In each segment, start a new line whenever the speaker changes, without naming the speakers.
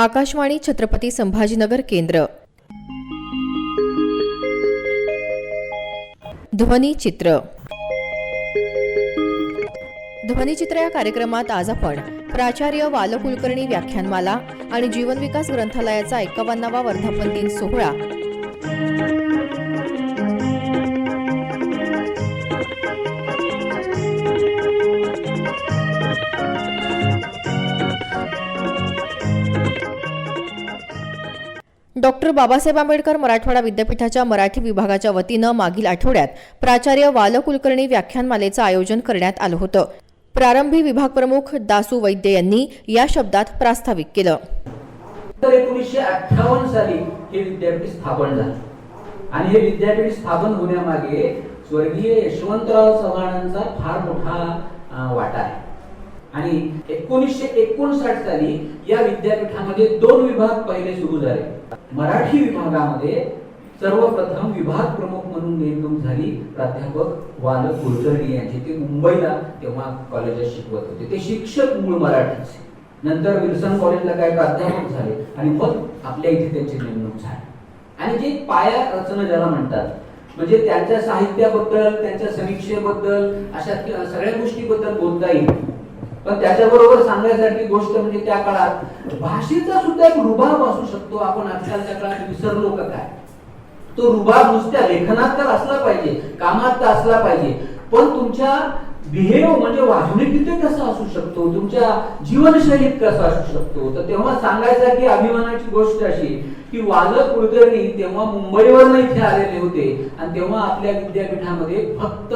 आकाशवाणी छत्रपती संभाजीनगर केंद्र. ध्वनीचित्र ध्वनिचित्र या कार्यक्रमात आज आपण प्राचार्य वालकुलकर्णी व्याख्यानमाला आणि जीवनविकास ग्रंथालयाचा एकावन्नावा वर्धापन दिन सोहळा डॉक्टर बाबासाहेब आंबेडकर मराठवाडा विद्यापीठाच्या मराठी विभागाच्या वतीनं मागील आठवड्यात प्राचार्य वालकुलकर्णी व्याख्यानमालेचं आयोजन करण्यात आलं होतं. प्रारंभी विभागप्रमुख दासू वैद्य यांनी या शब्दात प्रास्ताविक केलं.
तर एकोणीसशे अठ्ठावन्न साली हे विद्यापीठ स्थापन झालं. आणि हे विद्यापीठ स्थापन होण्यामागे स्वर्गीय यशवंतराव चव्हाणांचा फार मोठा वाटा आहे. आणि एकोणीसशे एकोणसाठ साली या विद्यापीठामध्ये दोन विभाग पहिले सुरू झाले. मराठी विभागामध्ये सर्वप्रथम विभाग प्रमुख म्हणून नेमणूक झाली. प्राध्यापक वाल कुलकर्णी यांची. ते मुंबईला तेव्हा कॉलेजात शिकवत होते. ते शिक्षक मूळ मराठीचे. नंतर विल्सन कॉलेजला काय प्राध्यापक झाले. आणि मग आपल्या इथे त्यांची नेमणूक झाली. आणि जे पाया रचना ज्याला म्हणतात म्हणजे त्यांच्या साहित्याबद्दल त्यांच्या समीक्षेबद्दल अशा सगळ्या गोष्टीबद्दल बोलता येईल. पण त्याच्याबरोबर सांगण्यासाठी गोष्ट म्हणजे त्या काळात भाषेचा सुद्धा एक रुबाब असू शकतो. आपण आजकालच्या काळात विसरलो का काय? तो रुबाब नुसत्या लेखनात तर असला पाहिजे कामात तर असला पाहिजे. पण तुमच्या बिहेव म्हणजे वागणुकीत कसा असू शकतो? तुमच्या जीवनशैलीत कसा असू शकतो? तर तेव्हा सांगायचा की अभिमानाची गोष्ट अशी की वाल कुलकर्णी तेव्हा मुंबईवर इथे आलेले होते आणि तेव्हा आपल्या विद्यापीठामध्ये फक्त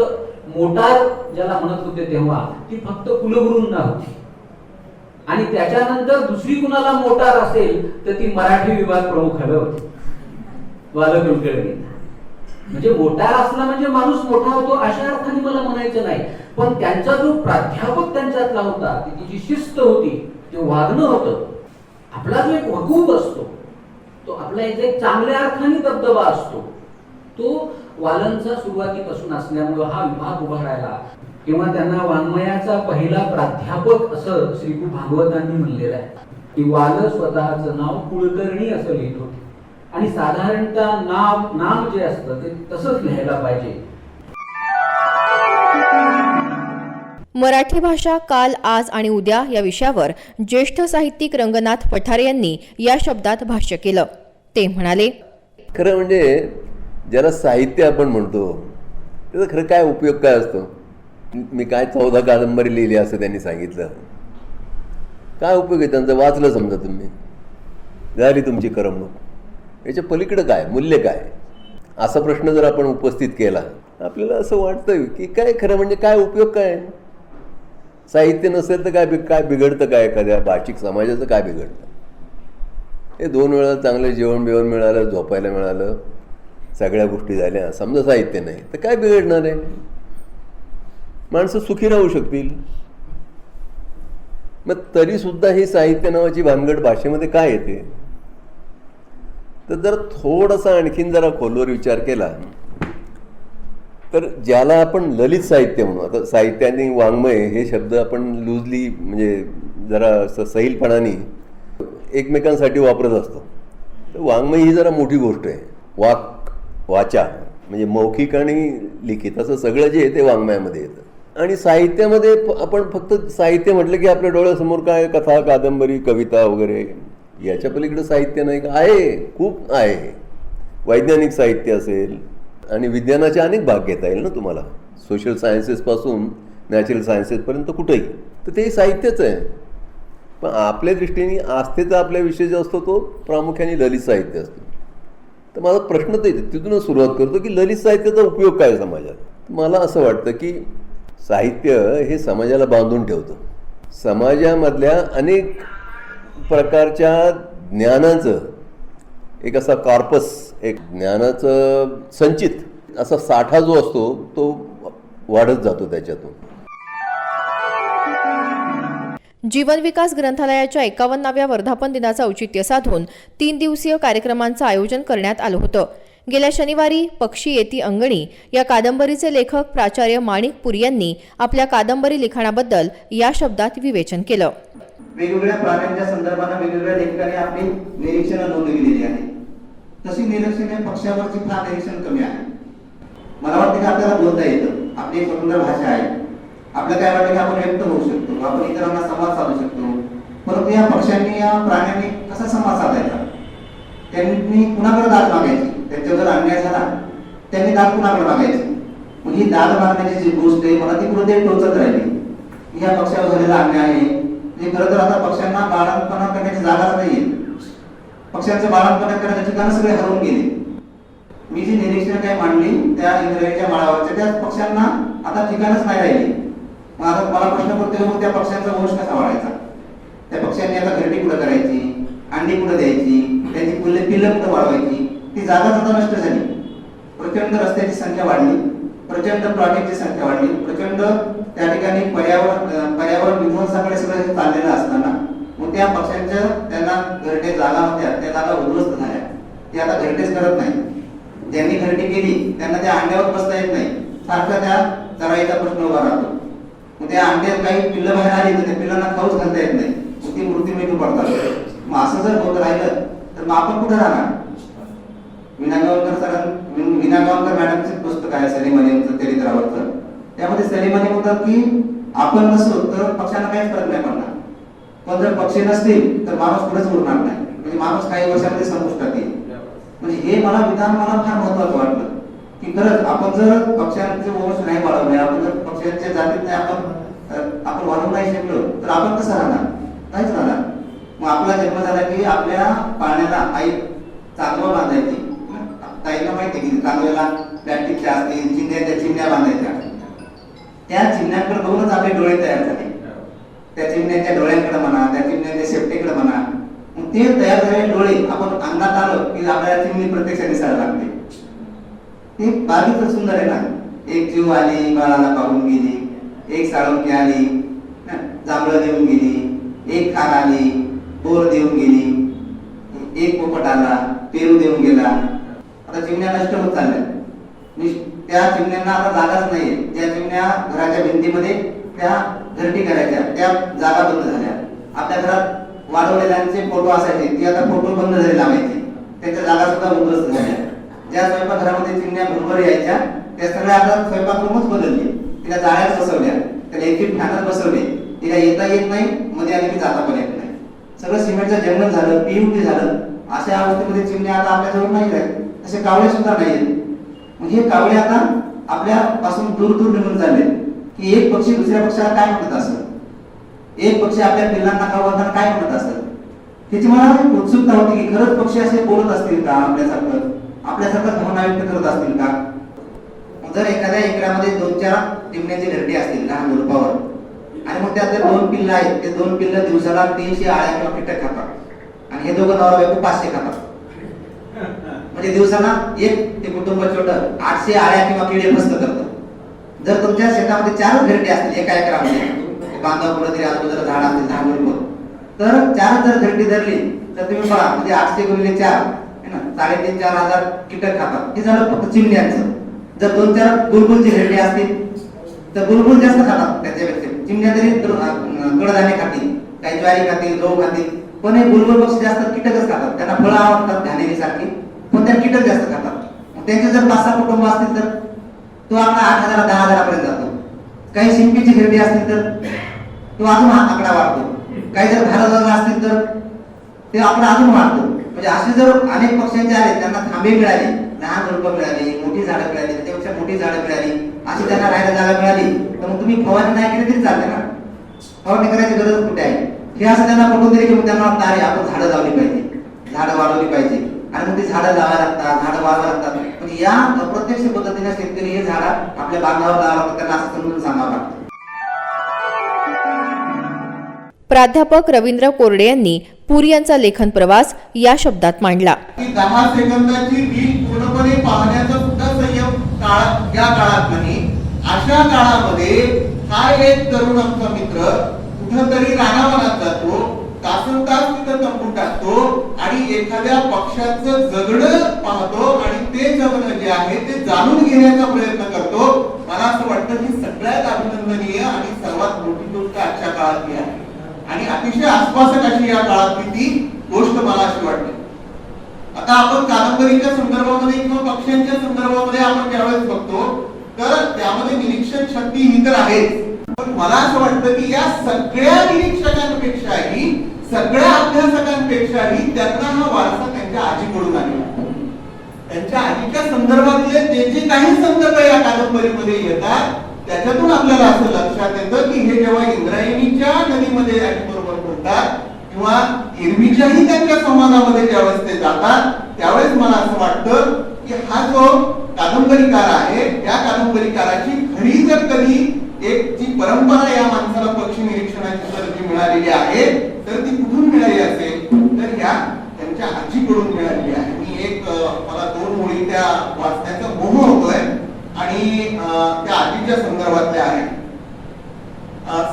मोटार ज्याला म्हणत होते तेव्हा ती फक्त कुलगुरूंना होती. आणि त्याच्यानंतर दुसरी कुणाला मोटार असेल तर ती मराठी विभाग प्रमुख होती. वाल कुलकर्णी म्हणजे मोठा असला म्हणजे माणूस मोठा होतो अशा अर्थाने मला म्हणायचं नाही. पण त्यांचा जो प्राध्यापक त्यांच्यातला होता तिची जी शिस्त होती ते वागणं होतं. आपला जो एक वकूब असतो तो आपला एक एक चांगल्या अर्थाने दबदबा असतो. तो वालनचा सुरुवातीपासून असल्यामुळं हा विभाग उभारायला किंवा त्यांना वाङ्मयाचा पहिला प्राध्यापक असं श्रीकू भागवतांनी म्हणलेलं आहे. की वाल स्वतःचं नाव कुलकर्णी असं लिहित. होते आणि साधारणतः नाव नाम जे असतं ते तसंच लिहायला पाहिजे.
मराठी भाषा काल आज आणि उद्या या विषयावर ज्येष्ठ साहित्यिक रंगनाथ पठारे यांनी या शब्दात भाष्य केलं. ते म्हणाले
खरं म्हणजे ज्याला साहित्य आपण म्हणतो त्याचा खरं काय उपयोग काय असतो? मी काय चौदा कादंबरी लिहिली असं त्यांनी सांगितलं. काय उपयोग आहे त्यांचं? वाचलं समजा तुम्ही. झाली तुमची करमणूक. याच्या पलीकडं काय? मूल्य काय? असा प्रश्न जर आपण उपस्थित केला आपल्याला असं वाटतं की काय खरं म्हणजे काय उपयोग काय? साहित्य नसेल तर काय काय बिघडतं काय एखाद्या भाषिक समाजाचं? काय बिघडतं? हे दोन वेळा चांगलं जेवण बिवण मिळालं झोपायला मिळालं. सगळ्या गोष्टी झाल्या. समजा साहित्य नाही तर काय बिघडणार आहे? माणसं सुखी राहू शकतील. मग तरी सुद्धा ही साहित्य नावाची भानगड भाषेमध्ये काय येते? तर जर थोडासा आणखीन जरा खोलवर विचार केला तर ज्याला आपण ललित साहित्य म्हणू आता साहित्य आणि वाङ्मय हे शब्द आपण लूजली म्हणजे जरा असं सैलपणाने एकमेकांसाठी वापरत असतो. तर वाङ्मय ही जरा मोठी गोष्ट आहे. वाक वाचा. म्हणजे मौखिक आणि लिखित असं सगळं जे आहे ते वाङ्मयामध्ये येतं. आणि साहित्यामध्ये आपण फक्त साहित्य म्हटलं की आपल्या डोळ्यासमोर काय कथा कादंबरी कविता वगैरे. याच्या पलीकडे साहित्य नाही का? आहे खूप आहे. वैज्ञानिक साहित्य असेल आणि विज्ञानाचे अनेक भाग घेता येईल ना तुम्हाला. सोशल सायन्सेसपासून नॅचरल सायन्सेसपर्यंत कुठेही. तर ते साहित्यच आहे. पण आपल्या दृष्टीने आस्थेचा आपल्या विषय जो असतो तो प्रामुख्याने ललित साहित्य असतो. तर माझा प्रश्न ते तिथूनच सुरुवात करतो की ललित साहित्याचा उपयोग काय आहे समाजात? मला असं वाटतं की साहित्य हे समाजाला बांधून ठेवतं. समाजामधल्या अनेक प्रकारच्या ज्ञानाचं एक असा कॉर्पस एक ज्ञानाचं संचित असा साठा जो असतो तो वाढत जातो त्याच्यातून.
जीवन विकास ग्रंथालयाच्या एकावन्नाव्या वर्धापन दिनाचं औचित्य साधून तीन दिवसीय कार्यक्रमांचं आयोजन करण्यात आलं होतं. गेल्या शनिवारी पक्षी येती अंगणी या कादंबरीचे लेखक प्राचार्य माणिक पुरी यांनी आपल्या कादंबरी लिखाणाबद्दल या शब्दात विवेचन केलं.
वेगवेगळ्या प्राण्यांच्या संदर्भानं वेगवेगळ्या ठिकाणी आपली निरीक्षणं नोंद केलेली आहे तशी निरीक्षणे पक्षावरची फार निरीक्षण कमी आहे मला वाटतं की आपल्याला बोलता येतं. आपली स्वतंत्र भाषा आहे. आपल्या काय वाटतं की आपण व्यक्त होऊ शकतो? आपण इतरांना संवाद साधू शकतो? परंतु या पक्ष्यांनी या प्राण्यांनी कसा संवाद साधायचा? त्यांनी कुणाकडे दाद मागायची? त्यांच्यावर अन्याय झाला? त्यांनी दाद कुणाकडे मागायची? मग ही दाद मागण्याची जी गोष्ट आहे मला ती कुठे टोचत राहिली. ह्या पक्षावर झालेला अन्याय आहे. म्हणजे खरं तर आता पक्ष्यांना बाळांपणा करण्याची जागाच नाहीये. पक्ष्यांचं बाळांपणा करण्याची ठिकाण सगळे हरवून गेले. मी जी निरीक्षण काय मांडली त्या इंग्रजीच्या माळावरच्या त्या पक्ष्यांना आता ठिकाणच नाही राहिली. मग आता मला प्रश्न पडतो मग त्या पक्ष्यांचा वंश कसा वाढायचा? त्या पक्ष्यांनी आता घरटी कुठं करायची अंडी कुठं द्यायची त्यांची फुले पिल्लं कुठं वाढवायची ती जागा जाता नष्ट झाली. प्रचंड रस्त्याची संख्या वाढली प्रचंड प्लॉटिंगची संख्या वाढली प्रचंड त्या ठिकाणी पर्यावरण पर्यावरण विध्वंसाकडे सगळं चाललेलं असताना मग त्या पक्ष्यांच्या त्यांना घरटे जागा होत्या त्या जागा उद्ध्वस्त झाल्या. ते आता घरटेच करत नाही ज्यांनी घरटी केली त्यांना त्या अंड्यावर बसता येत नाही. सारखा त्या चराईचा प्रश्न उभा राहतो. त्या अंड्यात काही पिल्लं बाहेर आली तर त्या पिल्लांना खाऊच घालता येत नाही. मग ती मृत्यू मेंदू पडतात. मग असं जर होत राहिलं तर मग आपण कुठे राहणार? विना गावकर सरां विना गावकर मॅडमचे पुस्तक आहे सलीम अलींचं चरित्रावरचं. त्यामध्ये सलीम अली म्हणतात की आपण नसलो तर पक्षांना काहीच फरक नाही पडणार. पण जर पक्ष नसतील तर माणूस पुढेच उरणार नाही. म्हणजे माणूस काही वर्षामध्ये संपुष्टात येईल. म्हणजे हे मला विधान मला फार महत्वाचं वाटलं. की खरंच आपण जर पक्ष्यांचे वंश नाही वाढवले आपण जर पक्ष्यांच्या जातीत नाही आपण आपण वाढवू नाही शकलो तर आपण कसं राहणार? नाहीच राहणार. मग आपला जन्म झाला की आपल्या पाण्याला आई चांदवा बांधायची. ताईला माहिती की चांदव्याला प्लॅस्टिकच्या असतील चिमण्याच्या चिमण्या बांधायच्या. त्या चिमण्यांकडे बघूनच आपले डोळे तयार झाले. त्या चिमण्याच्या डोळ्यांकडे म्हणा त्या चिमण्याच्या शेपटीकडे म्हणा. मग ते तयार झालेले डोळे आपण अंगात आलो की आपल्याला चिमणी प्रत्यक्ष दिसायला लागते. ते बाबी तर सुंदर आहे ना. एक जीव आली बाळाला पाहून गेली एक साळुंकी आली जांभळं देऊन गेली एक खान आली बोर देऊन गेली एक पोपट आला पेरू देऊन गेला. आता चिमण्या नष्ट होत चालल्या. त्या चिमण्यांना आता जागाच नाही त्या चिमण्या घराच्या भिंतीमध्ये त्या घरटी करायच्या. त्या जागा बंद झाल्या. आपल्या घरात वाढवलेल्यांचे फोटो असायचे. ती आता फोटो बंद झाले लावायचे. त्याच्या जागा सुद्धा उद्ध्वस्त झाल्या. ज्या स्वयंपाकघरामध्ये चिमण्या भरभर यायच्या त्या सगळ्या आता स्वयंपाक रूमच बदलली. तिला जाळ्याच बसवल्या त्याला एक एक बसवले. तिला येता येत नाही मध्ये आले की जाता पण येत नाही. सगळं सिमेंटचं जंगल झालं पीयूपी झालं. अशा अवस्थेमध्ये चिमण्या आता आपल्याजवळ नाही राहत तसे कावळे सुद्धा नाही मग हे कावळे आता आपल्यापासून दूर दूर निघून चालले. की एक पक्षी दुसऱ्या पक्षाला काय म्हणत असत? एक पक्षी आपल्या पिल्लांना खाऊ घालताना काय म्हणत असत? त्याची मला उत्सुकता होती की खरंच पक्षी असे बोलत असतील का आपल्यासारखं? आपल्यासारखं भावना व्यक्त करत असतील का? जर एखाद्या एकरामध्ये दोन चार चिमण्याची घरटी असतील लहान रुपावर आणि मग त्यात दोन पिल्ल आहेत ते दोन पिल्ल दिवसाला तीनशे आळ्या किंवा कीटक खातात. आणि हे दोघं नवरा बायको पाचशे खातात. म्हणजे दिवसाला एक ते कुटुंब छोट आठशे आळ्या किंवा किडे फस्त करतं. जर तुमच्या शेतामध्ये चार घरटे असतील एका एकरामध्ये बांधव पुढे तरी आजूबाजूला झाड असतील झाड गुरु तर चार जर घरटी धरली तर तुम्ही बघा म्हणजे आठशे गुणिले चार साडेतीन चार हजार कीटक खातात. हे झालं फक्त चिमण्यांचं. जर दोन चार बुलबुलची घरटी असतील तर बुलबुल जास्त खातात त्याच्यापेक्षा चिमण्या तरी कडधान्य खातील काही ज्वारी खातील गहू खातील पण हे बुलबुल पक्षी जास्त कीटकच खातात. त्यांना फळं आवडतात घाणेरी सारखी पण त्या कीटक जास्त खातात. मग त्यांचे जर पाच सहा कुटुंब असतील तर तो आपला आठ हजार दहा हजारापर्यंत जातो. काही शिंपीची घरटी असतील तर तो अजून हा आकडा वाढतो. काही जर घराजवळ असतील तर ते आकडा अजून वाढतो. म्हणजे असे जर अनेक पक्ष्यांचे आले त्यांना थांबे मिळाले लहान रोपं मिळाली मोठी झाडं मिळाली त्यापेक्षा मोठी झाडं मिळाली अशी त्यांना राहायला जागा मिळाली तर मग तुम्ही फवारणी नाही केली तरी चालते ना? फवारणी करायची गरज कुठे आहे? हे असं त्यांना पटवून तरी घेऊन त्यांना वाटतं अरे आपण झाडं लावली पाहिजे झाडं वाढवली पाहिजे. आणि मग ती झाडं लावायला लागतात झाडं वाढवा लागतात. म्हणजे या अप्रत्यक्ष पद्धतीने शेतकरी हे झाडं आपल्या बागावर लावा लागतात त्यांना असं समजून सांगावं लागतं.
प्राध्यापक रवींद्र कोरडे यांनी पुरी यांचा लेखन प्रवास या शब्दात मांडला.
दहा सेकंदाची रील पूर्णपणे पाहण्याचा सुद्धा संयम काळात या काळात नाही. अशा काळामध्ये हा एक तरुण आमचा मित्र कुठंतरी रानावनात जातो तासन तास तिथं तंबू टाकतो आणि एखाद्या पक्षाचं जगणं पाहतो आणि ते जगणं जे आहे ते जाणून घेण्याचा प्रयत्न करतो. मला असं वाटतं की सगळ्यात अभिनंदनीय आणि सर्वात मोठी गोष्ट आजच्या काळात आहे. आणि अतिशय आश्वासक अशी या काळातली ती गोष्ट मला अशी वाटते. आता आपण कादंबरीच्या संदर्भामध्ये किंवा पक्ष्यांच्या संदर्भामध्ये आपण ज्यावेळेस बघतो तर त्यामध्ये निरीक्षण शक्ती ही तर आहेच. पण मला असं वाटतं की या सगळ्या निरीक्षकांपेक्षाही सगळ्या अभ्यासकांपेक्षाही त्यांना हा वारसा त्यांच्या आजीकडून आलेला त्यांच्या आजीच्या संदर्भातले जे जे काही संदर्भ या कादंबरीमध्ये येतात त्याच्यातून आपल्याला असं लक्षात येतं की हे जेव्हा इंद्रायणीच्या नदीमध्ये बरोबर बोलतात किंवा एरवीच्याही त्यांच्या संवादामध्ये ज्यावेळेस ते जातात त्यावेळेस मला असं वाटतं की हा जो कादंबरीकार आहे त्या कादंबरीकाराची खरी जर कधी एक जी परंपरा या माणसाला पक्षी निरीक्षणाची जर जी मिळालेली आहे तर ती कुठून मिळाली असेल? तर या त्यांच्या आजीकडून मिळालेली आहे. मी एक मला दोन मुली त्या वाचण्याचा मोह होतोय. आणि त्या आधीच्या संदर्भातल्या आहेत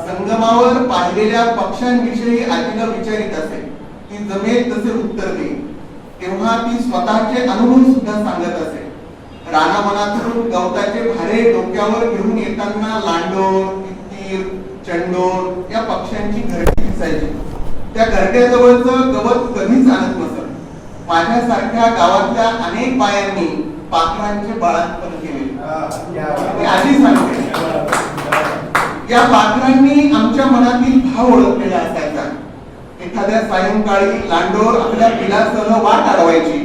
संगमावर पाहिलेल्या पक्ष्यांविषयी आजीला विचारित असेल ती जमेल तसे उत्तर देईल. तेव्हा ती स्वतःचे अनुभव सुद्धा सांगत असेल. रानावनातून गवताचे भारे डोक्यावर घेऊन येताना लांडोर तित्तीर चंडोर या पक्ष्यांची घरटी दिसायची. त्या घरट्याजवळच गवत कधीच आणत नसत. माझ्यासारख्या गावातल्या अनेक बायांनी पाखरांचे बाळांपर्यंत आधी सांगते. या पाखरांनी आमच्या मनातील भाव ओळखलेला असायचा. एखाद्या सायंकाळी लांडोर आपल्या पिलासह वाट अडवायची.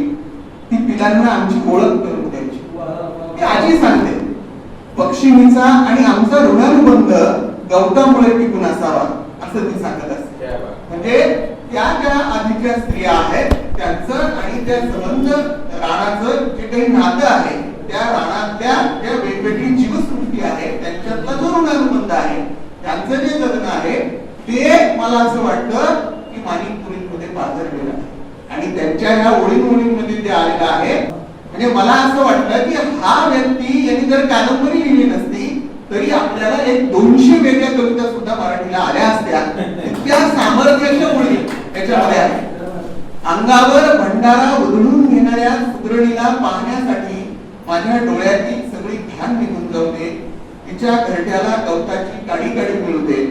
ती पिलांना आमची ओळख करून द्यायची. आजी सांगते. पक्षिणीचा आणि आमचा ऋणानुबंध गवतामुळे टिकून असावा असं ती सांगत असते. म्हणजे त्या ज्या आधीच्या स्त्रिया आहेत त्यांचं आणि त्या संबंध राणाचं जे काही नातं आहे ते मला असं वाटतं की माणिकपुरीमध्ये पाझरलेलं आहे आणि त्यांच्या ह्या ओळी ओळींमध्ये ते आलेलं आहे. म्हणजे मला असं वाटलं की हा व्यक्ती यांनी जर कादंबरी लिहिली नसती तरी आपल्याला एक दोनशे वेगळ्या कविता सुद्धा मराठीला आल्या असत्या. इतक्या सामर्थ्याच्या ओळी त्याच्यामध्ये आहे अंगावर भंडारा उधळून घेणाऱ्या सुधरणीला पाहण्यासाठी माझ्या डोळ्यातील सगळी ध्यान निघून जाऊ दे. तिच्या घरट्याला गवताची काडी काडी मिळू दे.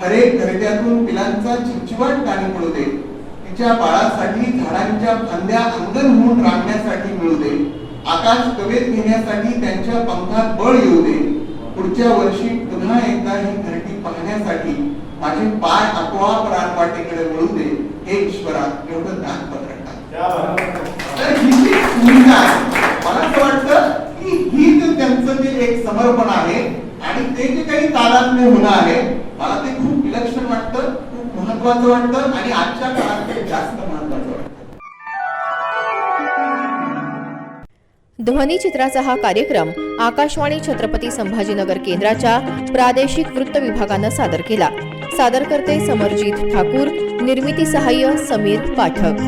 हरेक घरट्यातून पिलांचा चिमचिवाट काणी मिळू दे. तिच्या बाळासाठी झाडांच्या फांद्या अंगण होऊन रांगण्यासाठी मिळू दे. आकाश कवेत घेण्यासाठी त्यांच्या पंखात बळ येऊ दे. पुढच्या वर्षी पुन्हा एकदा ही घरटी पाहण्यासाठी माझे पाय आपोआप रानवाटेकडे वळू दे. हे ईश्वरा एवढं दान पत्र तर ही जी भूमिका आहे मला असं वाटतं की ही त्यांचं जे एक समर्पण आहे आणि ते जे काही तादात्म्य होणं आहे मला ते खूप विलक्षण वाटतं खूप महत्वाचं वाटतं आणि आजच्या काळात ते जास्त महत्वाचं वाटतं.
हा कार्यक्रम आकाशवाणी छत्रपती संभाजीनगर केंद्राच्या प्रादेशिक वृत्त विभागानं सादर केला. सादरकर्ते समरजीत ठाकूर निर्मिती सहाय्य समीर पाठक.